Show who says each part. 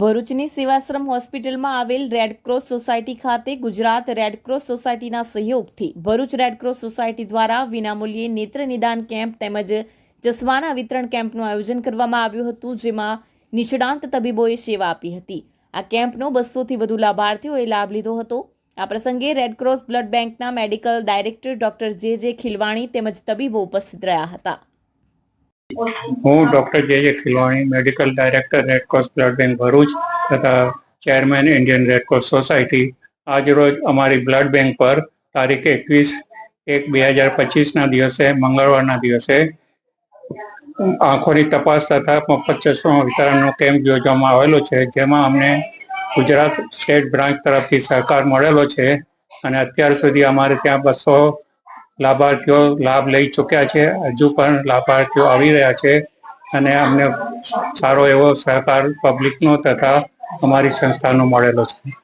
Speaker 1: ભરૂચની સેવાશ્રમ હોસ્પિટલમાં આવેલ રેડક્રોસ સોસાયટી ખાતે ગુજરાત રેડક્રોસ સોસાયટીના સહયોગથી ભરૂચ રેડક્રોસ સોસાયટી દ્વારા વિનામૂલ્યે નેત્ર નિદાન કેમ્પ તેમજ ચશ્માના વિતરણ કેમ્પનું આયોજન કરવામાં આવ્યું હતું, જેમાં નિષ્ણાંત તબીબોએ સેવા આપી હતી. આ કેમ્પનો બસોથી વધુ લાભાર્થીઓએ લાભ લીધો હતો. આ પ્રસંગે રેડક્રોસ બ્લડ બેંકના medical director doctor J J Khilwani તેમજ તબીબો ઉપસ્થિત રહ્યા હતા.
Speaker 2: હું doctor J J Khilwani medical director Red Cross blood bank Bharuch તથા ચેરમેન ઇન્ડિયન રેડક્રોસ સોસાયટી આજરોજ અમારી બ્લડ બેંક પર તારીખ એકવીસ એક બે હજાર પચીસના દિવસે, મંગળવારના દિવસે, આંખોની તપાસ તથા મફત ચશ્મા વિતરણનો કેમ્પ યોજવામાં આવેલો છે, જેમાં અમને ગુજરાત સ્ટેટ બ્રાન્ચ તરફથી સહકાર મળેલો છે. અને અત્યાર સુધી અમારે ત્યાં બસો લાભાર્થીઓ લાભ લઈ ચૂક્યા છે. હજુ પણ લાભાર્થીઓ આવી રહ્યા છે અને અમને સારો એવો સહકાર પબ્લિકનો તથા અમારી સંસ્થાનો મળેલો છે.